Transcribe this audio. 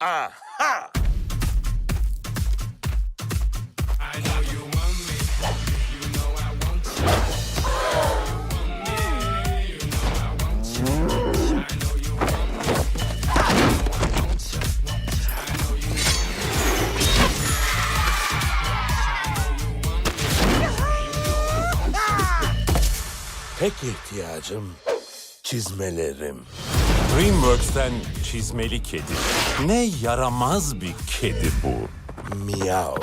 Aha! Tek ihtiyacım çizmelerim. DreamWorks'ten çizmeli kedi. Ne yaramaz bir kedi bu. Miyav.